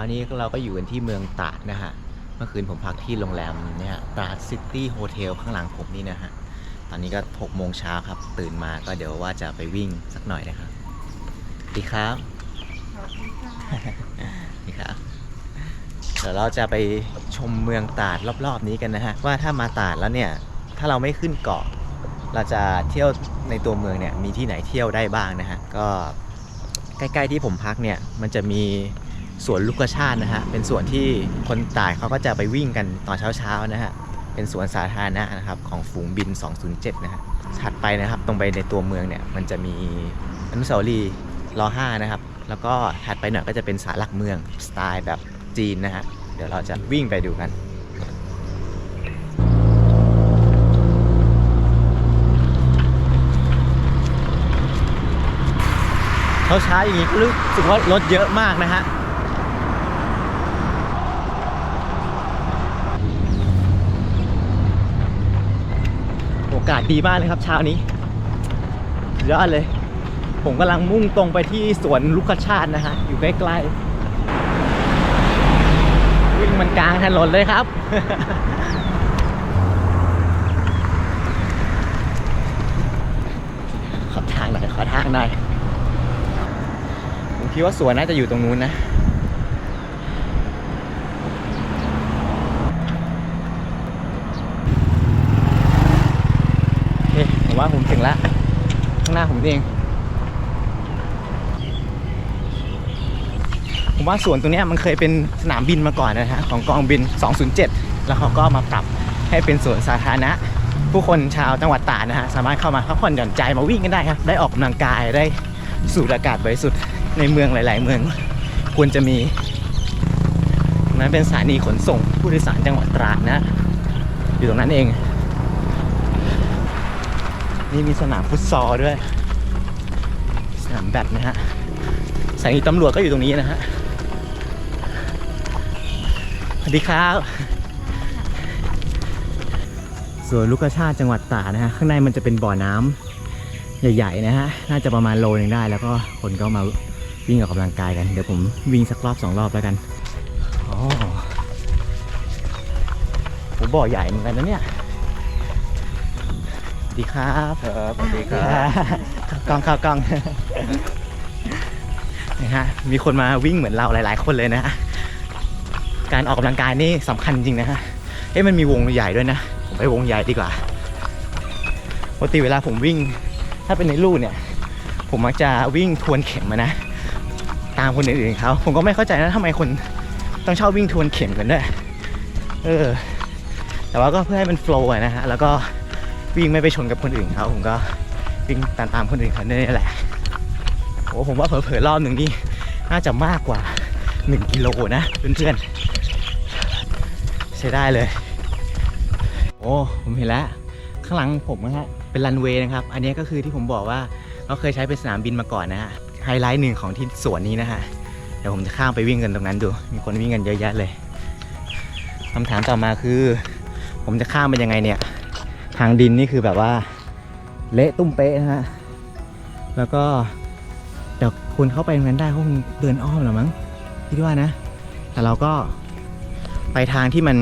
้านี้เราก็อยู่กันที่เมืองตราดนะฮะ เมื่อคืนผมพักที่โรงแรมเนี่ยตราดซิตี้โฮเทลข้างหลังผมนี่นะฮะ ตอนนี้ก็6โมงเช้าครับ ตื่นมาก็เดี๋ยวว่าจะไปวิ่งสักหน่อยนะครับสวัสดีครับสวัสดีครับ เดี๋ยวเราจะไปชมเมืองตราดรอบๆนี้กันนะฮะ ว่าถ้ามาตราดแล้วเนี่ย ถ้าเราไม่ขึ้นเกาะ เราจะเที่ยวในตัวเมืองเนี่ยมีที่ไหนเที่ยวได้บ้างนะฮะ ก็ใกล้ๆที่ผมพักเนี่ยมันจะมี สวนลูกกระชาตินะฮะ เป็นสวนที่คนตายเขาก็จะไปวิ่งกันตอนเช้าๆนะฮะ เป็นสวนสาธารณะนะครับของฝูงบิน 207 นะฮะ ถัดไปนะครับตรงไปในตัวเมืองเนี่ยมันจะมีอนุสาวรีย์ร5นะครับ แล้วก็ถัดไปหน่อยก็จะเป็นศาลหลักเมืองสไตล์แบบจีนนะฮะ เดี๋ยวเราจะวิ่งไปดูกันเช้าๆอย่างนี้ก็รู้สึกว่ารถเยอะมากนะฮะ อกาสดีมากเลยครับเช้านี้ยอดเลย ผมกำลังมุ่งตรงไปที่สวนลูกชาตินะฮะ อยู่ใกล้ๆ วิ่งมันกลางถนนเลยครับ ขอทางหน่อยขอทางหน่อยผมคิดว่าสวนน่าจะอยู่ตรงนู้นนะ โอเคผมว่าผมถึงแล้ว ข้างห น้าผมเองผมว่าสวนตรงนี้มันเคยเป็นสนามบินมาก่อนนะฮะของกองบิน 207 แล้วเขาก็มาปรับให้เป็นสวนสาธารณะ ผู้คนชาวจังหวัดตานะฮะสามารถเข้ามาพักผ่อนหย่อนใจมาวิ่งกันได้ครับ ได้ออกกำลังกายได้สูดอากาศบริสุทธิ์ในเมืองหลาย ๆ เมืองควรจะมีนั้นเป็นสถานีขนส่งผู้โดยสารจังหวัดตราดนะ อยู่ตรงนั้นเอง นี่มีสนามฟุตซอลด้วย นามแบดนะฮะสถานีตำรวจก็อยู่ตรงนี้นะฮะสวัสดีครับส่วนลูกกระชาติจังหวัดตราดนะฮะข้างในมันจะเป็นบ่อน้ำใหญ่ๆนะฮะน่าจะประมาณโลนึงได้แล้วก็คนก็มาวิ่งออกกำลังกายกัน เดี๋ยวผมวิ่งสักรอบสองรอบแล้วกันอ๋อผมบ่อใหญ่เหมือนกันนะเนี่ยสวัสดีครับครับสวัสดีครับ กล้องเข้ากล้องนะฮะมีคนมาวิ่งเหมือนเราหลาย ๆ คนเลยนะฮะการออกกำลังกายนี่สำคัญจริงนะฮะเอ๊ะมันมีวงใหญ่ด้วยนะ ผมไปวงใหญ่ดีกว่าปกติเวลาผมวิ่ง ถ้าเป็นในลู่เนี่ย ผมมักจะวิ่งทวนเข็มนะ ตามคนอื่นๆเขาผมก็ไม่เข้าใจนะทำไมคนต้องชอบวิ่งทวนเข็มกันด้วยเออ แต่ว่าก็เพื่อให้มันโฟล์นะฮะแล้วก็วิ่งไม่ไปชนกับคนอื่นเขาผมก็ วิ่งตามตามๆคนอื่นเขาเนี่ยแหละโอ้ผมว่าเผลอๆรอบหนึ่งนี่น่าจะมากกว่า 1 กิโลนะเพื่อนๆใช้ได้เลย โอ้ผมเห็นแล้ว ข้างหลังผมนะฮะเป็นรันเวย์นะครับ อันนี้ก็คือที่ผมบอกว่าเขาเคยใช้เป็นสนามบินมาก่อนนะฮะไฮไลท์หนึ่งของที่สวนนี้นะฮะเดี๋ยวผมจะข้ามไปวิ่งกันตรงนั้นดู มีคนวิ่งกันเยอะแยะเลยคำถามต่อมาคือ ผมจะข้ามไปยังไงเนี่ย ทางดินนี่คือแบบว่า เละตุ้มเป๊ะนะฮะ แล้วก็เดี๋ยวคุณเข้าไปตรงนั้นได้เขาคงเดินอ้อมหรอมั้งคิดว่านะ แต่เราก็ไปทางที่มัน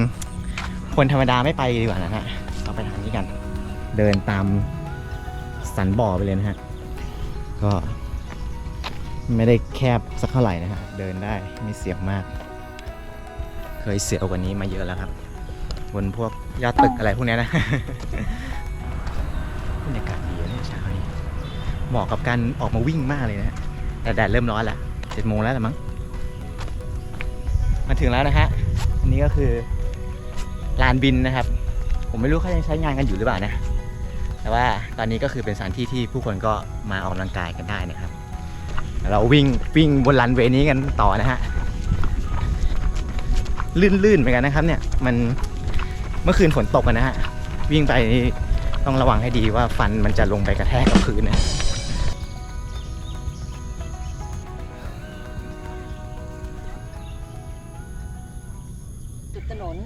คนธรรมดาไม่ไปดีกว่านะฮะเราไปทางนี้กัน เดินตามสันบ่อไปเลยนะฮะ ก็ไม่ได้แคบสักเท่าไหร่นะฮะ เดินได้ไม่เสียวมาก เคยเสียวกว่านี้มาเยอะแล้วครับ บนพวกยอดตึกอะไรพวกนี้นะ บรรยากาศดีนะเช้านี้เหมาะกับการออกมาวิ่งมากเลยนะฮะแต่แดดเริ่มร้อนล้วเจ็ดโมงแล้วละมั้งมาถึงแล้วนะฮะอันนี้ก็คือลานบินนะครับ ผมไม่รู้เขายังใช้งานกันอยู่หรือเปล่านะ แต่ว่าตอนนี้ก็คือเป็นสถานที่ที่ผู้คนก็มาออกกำลังกายกันได้นะครับ เราวิ่งวิ่งบนลันเวนี้กันต่อนะฮะลื่นๆเหมือนกันนะครับเนี่ยมันเมื่อคืนฝนตกอะนะฮะวิ่งไป ต้องระวังให้ดีว่าฟันมันจะลงไปกระแทกกับพื้นนะจุดถนน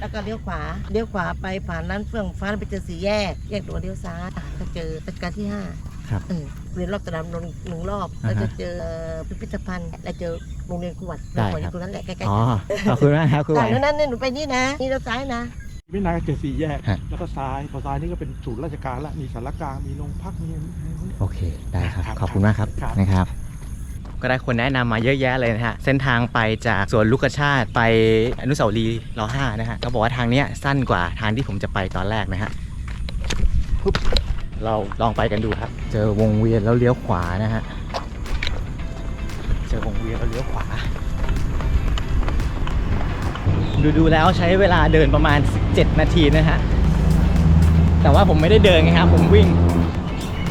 แล้วก็เลี้ยวขวา เลี้ยวขวาไปผ่านร้านเฟื่องฟ้าไปเจอสี่แยก แยกโดนเลี้ยวซ้ายก็เจอรัชกาลที่ห้าครับ เออเวียนรอบสนามนนท์หนึ่งรอบอ่าแล้วฮะ จะเจอพิพิธภัณฑ์ แล้วเจอโรงเรียนกวดได้กวดอครับยู่ตรงนั้นแหละใกล้ๆอ๋อขอบคุณมากครับคุณไหวจากนั้นเนี่ยหนูไปนี่นะ นี่เราซ้ายนะ ไม่นานก็เจอสี่แยก ฮะ แล้วก็ซ้ายพอซ้ายนี่ก็เป็นศูนย์ราชการละมีสารกลางมีโรงพักมีอะไรพวกนี้ โอเค ได้ครับ ครับขอบคุณมากครับครับ นะครับ ก็ได้คนแนะนำมาเยอะแยะเลยนะฮะ เส้นทางไปจากสวนลูกกระชาติไปอนุสาวรีย์รห้านะฮะ ก็บอกว่าทางเนี้ยสั้นกว่าทางที่ผมจะไปตอนแรกนะฮะปุ๊บเราลองไปกันดูครับ เจอวงเวียนแล้วเลี้ยวขวานะฮะ เจอวงเวียนแล้วเลี้ยวขวา ดูดูแล้วใช้เวลาเดินประมาณ 7 นาทีนะฮะ แต่ว่าผมไม่ได้เดินไงครับ ผมวิ่ง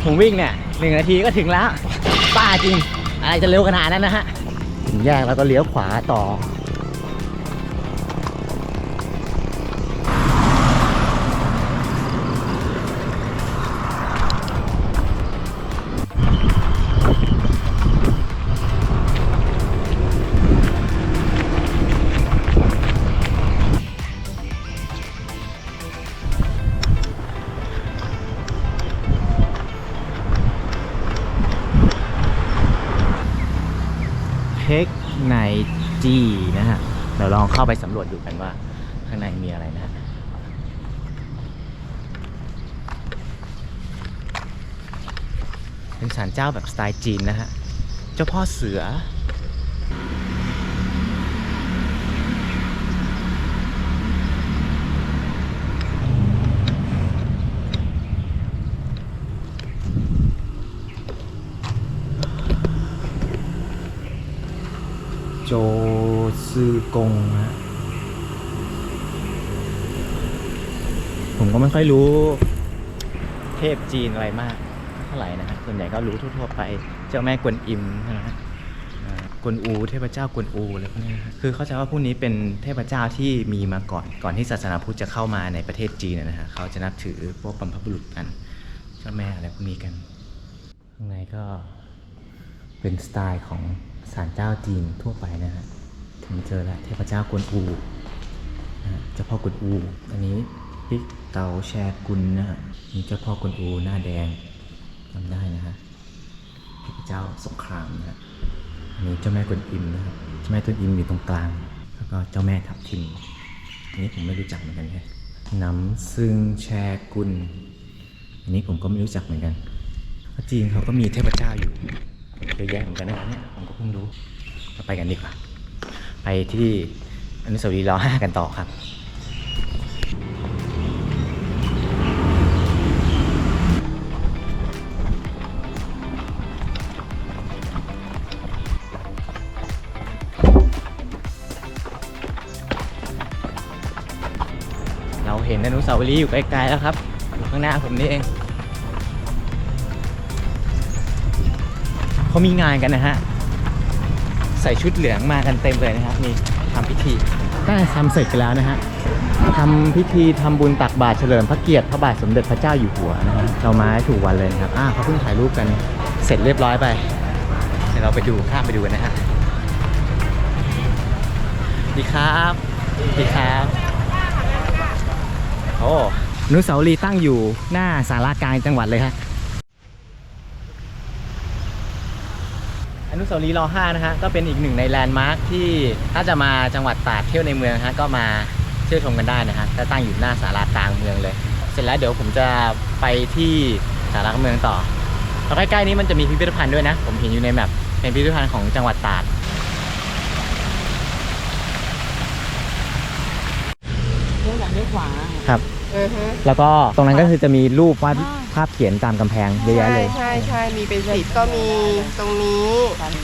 ผมวิ่งเนี่ยหนึ่งนาทีก็ถึงแล้วป้าจริง อะไรจะเร็วขนาดนั้นนะฮะ ถึงแยกแล้วก็เลี้ยวขวาต่อ เข้าไปสำรวจดูกันว่า ข้างในมีอะไรนะเป็นศาลเจ้าแบบสไตล์จีนนะฮะ เจ้าพ่อเสือ โจ ซือกงฮะผมก็ไม่ค่อยรู้เทพจีนอะไรมาก เท่าไหร่นะฮะส่วนใหญ่ก็รู้ทั่วๆไป เจ้าแม่กวนอิมนะฮะกวนอูเทพเจ้ากวนอูอะไรพวกนี้คือเข้าใจว่าพวกนี้เป็นเทพเจ้าที่มีมาก่อน ก่อนที่ศาสนาพุทธจะเข้ามาในประเทศจีนนะฮะเขาจะนับถือพวกบรรพบุรุษกันเจ้าแม่อะไรพวกนี้กัน ข้างในก็เป็นสไตล์ของศาลเจ้าจีนทั่วไปนะฮะ ถึงเจอแล้วเทพเจ้ากวนอูเจ้าพ่อกวนอู อันนี้ปิกเตาแชกุลนะฮะมีเจ้าพ่อกวนอูหน้าแดงจำได้นะฮะเทพเจ้าสงครามนะฮะอันนี้เจ้าแม่กวนอิมนะครับเจ้าแม่กวนอิมอยู่ตรงกลาง แล้วก็เจ้าแม่ทับทิมอันนี้ผมไม่รู้จักเหมือนกันแฮะน้ำซึ่งแชกุลอันนี้ผมก็ไม่รู้จักเหมือนกันจีนเขาก็มีเทพเจ้าอยู่เยอะแยะเหมือนกันนะครับเนี่ยผมก็เพิ่งรู้เราไปกันดีกว่า ไปที่อนุสาวรีย์รอห้ากันต่อครับเราเห็นอนุสาวรีย์อยู่ไกลๆแล้วครับอยู่ข้างหน้าผมนี่เองเขามีงานกันนะฮะ ใส่ชุดเหลืองมากันเต็มเลยนะครับนี่ทำพิธีน่าจะทำเสร็จกันแล้วนะฮะทำพิธีทำบุญตักบาตรเฉลิมพระเกียรติพระบาทสมเด็จพระเจ้าอยู่หัวนะฮะเรามาให้ถูกวันเลยนะครับอ่าเขาเพิ่งถ่ายรูปกันเสร็จเรียบร้อยไปเดี๋ยวเราไปดูข้ามไปดูกันนะฮะดีครับดีครับโอ้นุสาวรีตั้งอยู่หน้าสารากลางจังหวัดเลยครับ นุสาวรีย์ร5นะฮะก็เป็นอีกหนึ่งในแลนด์มาร์คที่ถ้าจะมาจังหวัดตราดเที่ยวในเมืองฮะก็มาเที่ยวชมกันได้นะฮะก็ตั้งอยู่หน้าสารากลางเมืองเลย เสร็จแล้วเดี๋ยวผมจะไปที่สารากลางเมืองต่อแล้วใกล้ๆนี้มันจะมีพิพิธภัณฑ์ด้วยนะ ผมเห็นอยู่ในแมปเป็นพิพิธภัณฑ์ของจังหวัดตราดเลี้ยวหลังเลี้ยวขวาครับอือฮะแล้วก็ตรงนั้นก็คือจะมีรูปวาดอ่า ภาพเขียนตามกำแพงเยอะแยะใช่เลยใช่ใช่มีเป็นสิบก็มีตรงนี้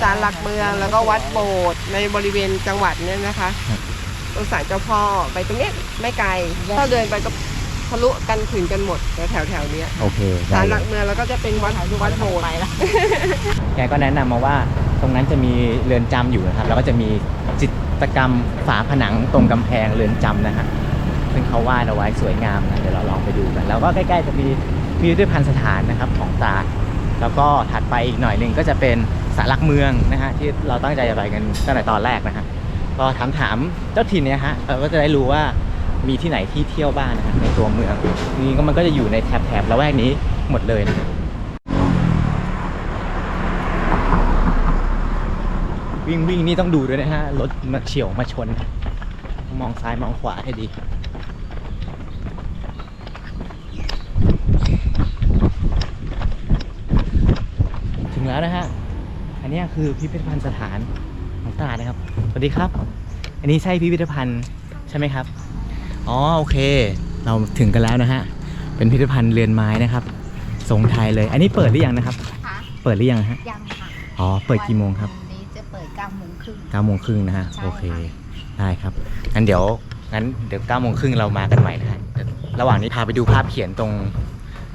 ศาลหลักเมืองแล้วก็วัดโบสถ์ในบริเวณจังหวัดเนี่ยนะคะครับตรงศาลเจ้าพ่อไปตรงเนี้ยไม่ไกลถ้าเดินไปก็ทะลุกันถึงกันหมดแถวแถวๆเนี้ยโอเคศาได้ลหเลลัยกเมืองแล้วก็จะเป็นวัดวัดโบสถ์แกก็แนะนำมาว่าตรงนั้นจะมีเรือนจำอยู่นะครับ แล้วก็จะมีจิตรกรรมฝาผนังตรงกำแพงเรือนจำนะฮะซึ่งเขาวาดเอาไว้สวยงามนะเดี๋ยวเราลองไปดูกัน แล้วก็ใกล้ๆจะมี พิพิธภัณฑ์สถานนะครับของตาแล้วก็ถัดไปอีกหน่อยหนึ่งก็จะเป็นสารักเมืองนะฮะที่เราตั้งใจจะไปกันตั้งแต่ตอนแรกนะฮะก็ถามถามเจ้าถิ่นเนี่ยฮะเราก็จะได้รู้ว่ามีที่ไหนที่เที่ยวบ้างนะฮะในตัวเมืองนี่ก็มันก็จะอยู่ในแถบแถบละแวกนี้หมดเลยนะวิ่งวิ่งนี่ต้องดูด้วยนะฮะรถมาเฉียวมาชน มองซ้ายมองขวาให้ดี ถึงแล้วนะฮะ อันเนี้ยคือพิพิธภัณฑ์สถานของตราดนะครับ สวัสดีครับ อันนี้ใช่พิพิธภัณฑ์ใช่ไหมครับ อ๋อโอเค เราถึงกันแล้วนะฮะ เป็นพิพิธภัณฑ์เรือนไม้นะครับทรงไทยเลย อันนี้เปิดหรือยังนะครับคะเปิดหรือยังฮะ ยังค่ะอ๋อ เปิดกี่โมงครับ วันนี้จะเปิด9โมงครึ่ง9โมงครึ่งนะฮะ ใช่โอเคค่ะได้ครับ งั้นเดี๋ยว งั้นเดี๋ยว9โมงครึ่งเรามากันใหม่นะฮะเดี๋ยวระหว่างนี้พาไปดูภาพเขียนตรง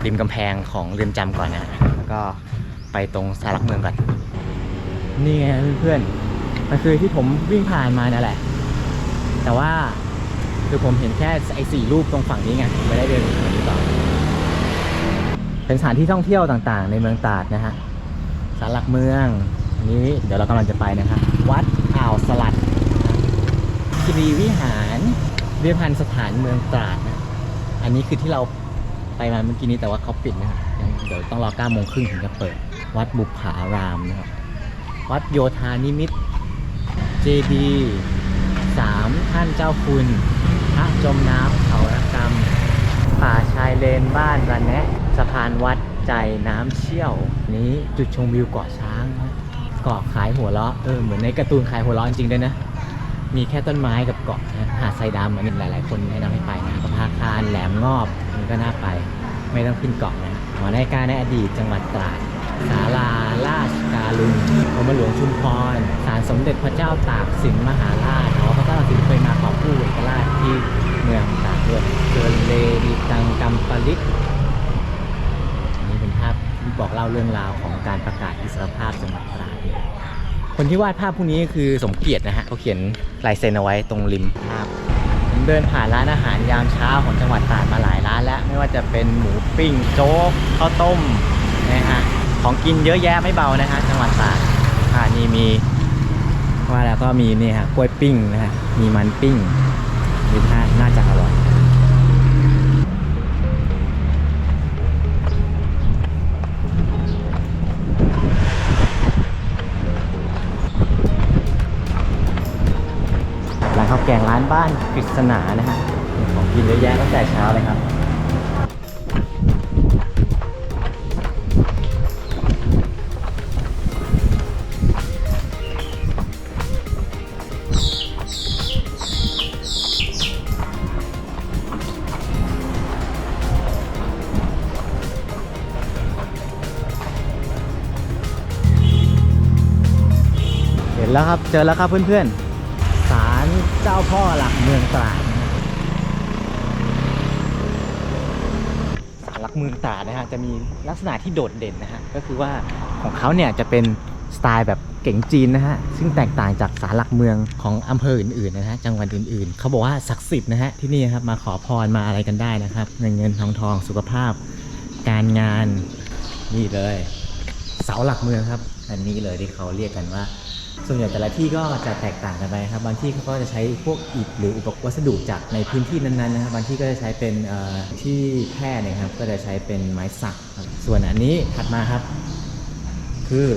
ริมกำแพงของเรือนจำก่อนนะฮะแล้วก็ ไปตรงสารหลักเมืองก่อนนี่ไงเพื่อนๆมันคือที่ผมวิ่งผ่านมานั่นแหละ แต่ว่าคือผมเห็นแค่ไอ้สี่รูปตรงฝั่งนี้ไงไม่ได้เดินต่อเป็นสถานที่ท่องเที่ยวต่างๆ ในเมืองตราดนะฮะสารหลักเมืองนี้เดี๋ยวเรากำลังจะไปนะครับวัดอ่าวสลัดคีรีวิหารพิพิธภัณฑ์สถานเมืองตราดนะอันนี้คือที่เราไปมาเมื่อกี้นี้แต่ว่าเขาปิดนะครับเดี๋ยวต้องรอ9โมงครึ่งถึงจะเปิด วัดบุปผารามนะครับ วัดโยธานิมิตรเจดีสามท่านเจ้าคุณ พระจมน้ำเขาระกรรม ป่าชายเลนบ้านระแนะสะพานวัดใจน้ำเชี่ยว นี้จุดชมวิวเกาะช้างนะเกาะขายหัวเราะเออเหมือนในการ์ตูนขายหัวเราะจริงๆด้วยนะมีแค่ต้นไม้กับเกาะนะหาดทรายดำอันนี้หลาย ๆ คนแนะนำให้ไปนะก็พาคารแหลมงอบอันนี้ก็น่าไป ไม่ต้องขึ้นเกาะนะหอนาฬิกาในอดีตจังหวัดตราด ศาลาราชการุณกรมหลวงชุมพรศาลสมเด็จพระเจ้าตากสินมหาราชหอพระเจ้าตากสินเคยมาขอผู้เอกราชที่เมืองตาดด้วยเกินเลดีตังกัมปลิกอันนี้เป็นภาพที่บอกเล่าเรื่องราวของการประกาศอิสรภาพจังหวัดตราดคนที่วาดภาพพวกนี้คือสมเกียรตินะฮะเขาเขียนลายเซ็นเอาไว้ตรงริมภาพผมเดินผ่านร้านอาหารยามเช้าของจังหวัดตราดมาหลายร้านแล้วไม่ว่าจะเป็นหมูปิ้งโจ๊กข้าวต้มนะฮะ ของกินเยอะแยะไม่เบานะฮะจังหวัดตราดอ่านี่มีว่าแล้วก็มีนี่ฮะกล้วยปิ้งนะฮะมีมันปิ้งนี่ท่าน่าจะอร่อยร้านข้าวแกงร้านบ้านกฤษณานะฮะของกินเยอะแยะตั้งแต่เช้าเลยครับ จอแล้วครับเพื่อนๆศาลเจ้าพ่อหลักเมืองตราดศาลหลักเมืองตราดนะฮะจะมีลักษณะที่โดดเด่นนะฮะก็คือว่าของเขาเนี่ยจะเป็นสไตล์แบบเก๋งจีนนะฮะซึ่งแตกต่างจากศาลหลักเมืองของอำเภออื่นๆนะฮะจังหวัดอื่นๆ เขาบอกว่าศักดิ์สิทธิ์นะฮะที่นี่ครับมาขอพรมาอะไรกันได้นะครับเงินเงินทองทองสุขภาพ การงานนี่เลย เสาหลักเมืองครับ อันนี้เลยที่เขาเรียกกันว่า ส่วนใหญ่แต่ละที่ก็จะแตกต่างกันไปครับ บางที่เขาก็จะใช้พวกอิฐหรืออุปกรณ์วัสดุจากในพื้นที่นั้นๆนะครับ บางที่ก็จะใช้เป็นที่แพร่นยครับ ก็จะใช้เป็นไม้สักครับส่วนอันนี้ถัดมาครับ คือ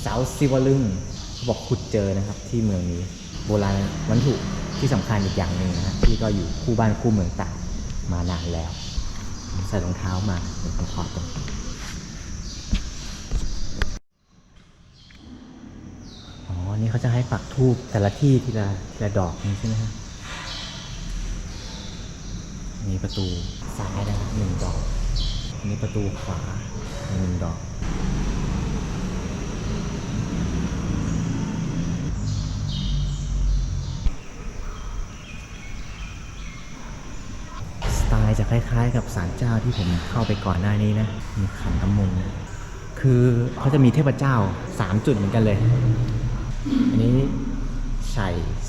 เสาศิวลึงเขาบอกขุดเจอนะครับที่เมืองนี้โบราณวัตถุที่สำคัญอีกอย่างหนึ่งนะครับที่ก็อยู่คู่บ้านคู่เมืองตากมานานแล้ว ใส่รองเท้ามาเดี๋ยวผมถอดตรงอ๋อ นี่เขาจะให้ปักทูบแต่ละที่ทีละทีละดอกนี้ใช่ไหมครับมีประตูซ้ายนะหนึ่งดอกอนี้ประตูขวาหนึ่งดอกสไตล์จะคล้ายๆ กับศาลเจ้าที่ผมเข้าไปก่อนหน้านี้นะ มีขันน้ำมนต์คือเขาจะมีเทพเจ้า 3 จุดเหมือนกันเลย อันนี้ไฉ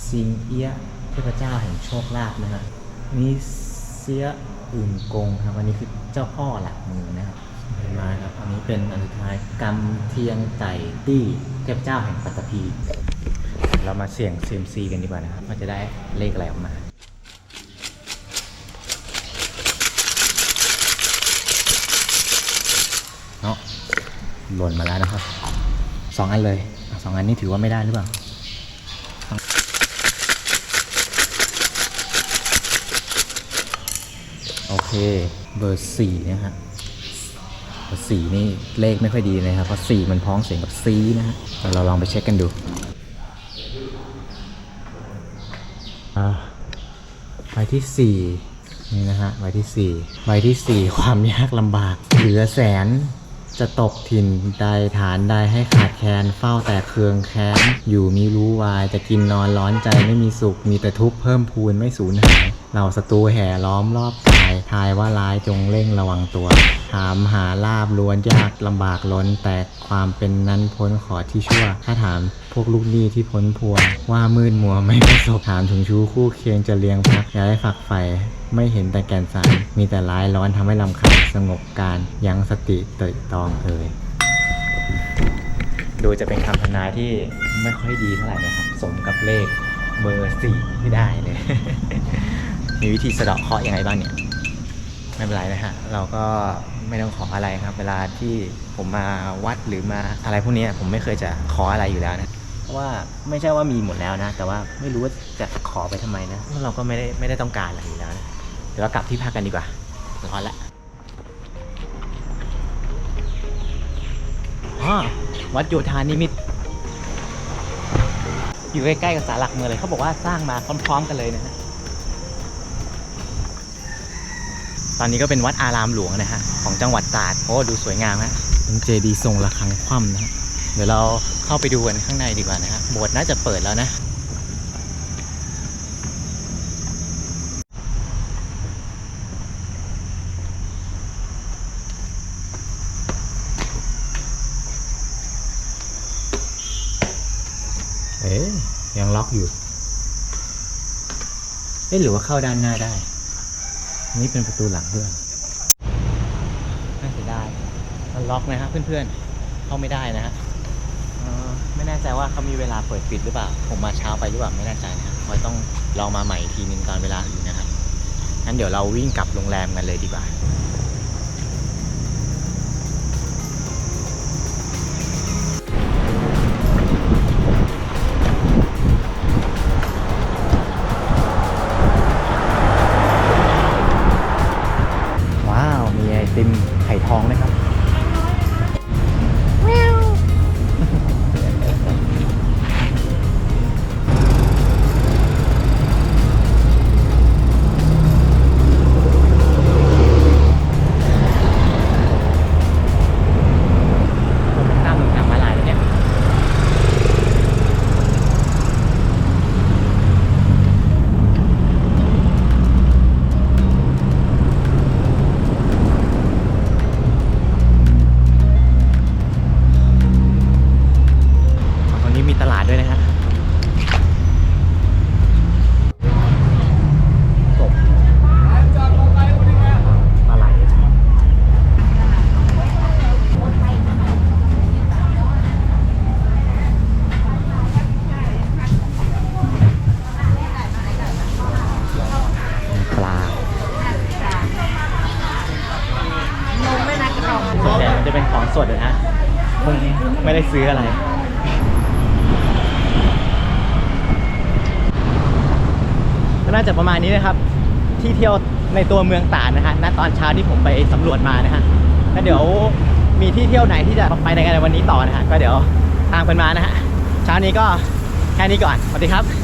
ซิงเอียะเทพเจ้าแห่งโชคลาภนะฮะอันนี้เสียอื่นกงครับ อันนี้คือเจ้าพ่อหลักเมืองนะครับเห็นมาครับ อันนี้เป็นอันสุดท้ายกำเทียงไต่ตี้เทพเจ้าแห่งปัตตภีเรามาเสี่ยงเซมซีกันดีกว่านะครับว่าจะได้เลขอะไรออกมาเนาะหล่นมาแล้วนะครับสองอันเลยอะ สองอันนี้ถือว่าไม่ได้หรือเปล่าโอเค เบอร์สี่นะฮะเบอร์สี่นี่เลขไม่ค่อยดีเลยครับ เพราะสี่มันพ้องเสียงกับซีนะฮะเราลองไปเช็คกันดูใบที่สี่นี่นะฮะใบที่สี่ใบที่สี่ความยากลำบากเหลือแสน จะตกถิ่นใดฐานใดให้ขาดแคลนเฝ้าแต่เคืองแค้นอยู่มีรู้วายจะกินนอนร้อนใจไม่มีสุข มีแต่ทุกข์เพิ่มพูนไม่สูญหายเหล่าศัตรูแห่ล้อมรอบกาย ทายว่าร้ายจงเร่งระวังตัว ถามหาลาบล้วนยากลำบากล้น แต่ความเป็นนั้นพ้นขอที่ชั่ว ถ้าถามพวกลูกหนี้ที่พ้นพัวว่ามืดมัวไม่ประสบถามถึงชู้คู่เคียงจะเลี้ยงพักย้ายฝักใฝ่ ไม่เห็นแต่แก่นสาร มีแต่ร้ายร้อนทำให้ลำคาญสงบการยั้งสติเตยตองเอ่ยดูจะเป็นคำทำนายที่ไม่ค่อยดีเท่าไหร่นะครับ สมกับเลขเบอร์สี่ที่ได้เลย มีวิธีสะเดาะเคราะห์ยังไงบ้างเนี่ยไม่เป็นไรนะฮะ เราก็ไม่ต้องขออะไรครับ เวลาที่ผมมาวัดหรือมาอะไรพวกนี้ผมไม่เคยจะขออะไรอยู่แล้วนะเพราะว่าไม่ใช่ว่ามีหมดแล้วนะ แต่ว่าไม่รู้ว่าจะขอไปทำไมนะเราะเราก็ไม่ได้ไม่ได้ต้องการอะไรอยู่แล้วนะ เดี๋ยวเรากลับที่พักกันดีกว่าร้อนละอ๋อวัดโยธานิมิตรอยู่ใกล้ๆกับศาลหลักเมืองเลย เขาบอกว่าสร้างมาพร้อมๆกันเลยนะฮะ ตอนนี้ก็เป็นวัดอารามหลวงนะฮะ ของจังหวัดตราดโอ้ดูสวยงามฮะเป็นเจดีย์ทรงระฆังคว่ำนะฮะ เดี๋ยวเราเข้าไปดูกันข้างในดีกว่านะฮะ โบสถ์น่าจะเปิดแล้วนะ เอ๊ะยังล็อกอยู่ เอ๊ะหรือว่าเข้าด้านหน้าได้ นี่เป็นประตูหลังด้วยน่าเสียดายมันล็อกนะฮะเพื่อนๆ เข้าไม่ได้นะฮะไม่แน่ใจว่าเขามีเวลาเปิดปิดหรือเปล่า ผมมาเช้าไปหรือเปล่าไม่แน่ใจนะฮะคอยต้องลองมาใหม่อีกทีนึงตอนเวลาอื่นนะครับงั้นเดี๋ยวเราวิ่งกลับโรงแรมกันเลยดีกว่า ซื้ออะไร ก็น่าจะประมาณนี้นะครับ ที่เที่ยวในตัวเมืองตาดนะฮะณตอนเช้าที่ผมไปสำรวจมานะฮะแล้วเดี๋ยวมีที่เที่ยวไหนที่จะไปในกันในวันนี้ต่อนะฮะก็เดี๋ยวตามกันมานะฮะเช้านี้ก็แค่นี้ก่อนสวัสดีครับ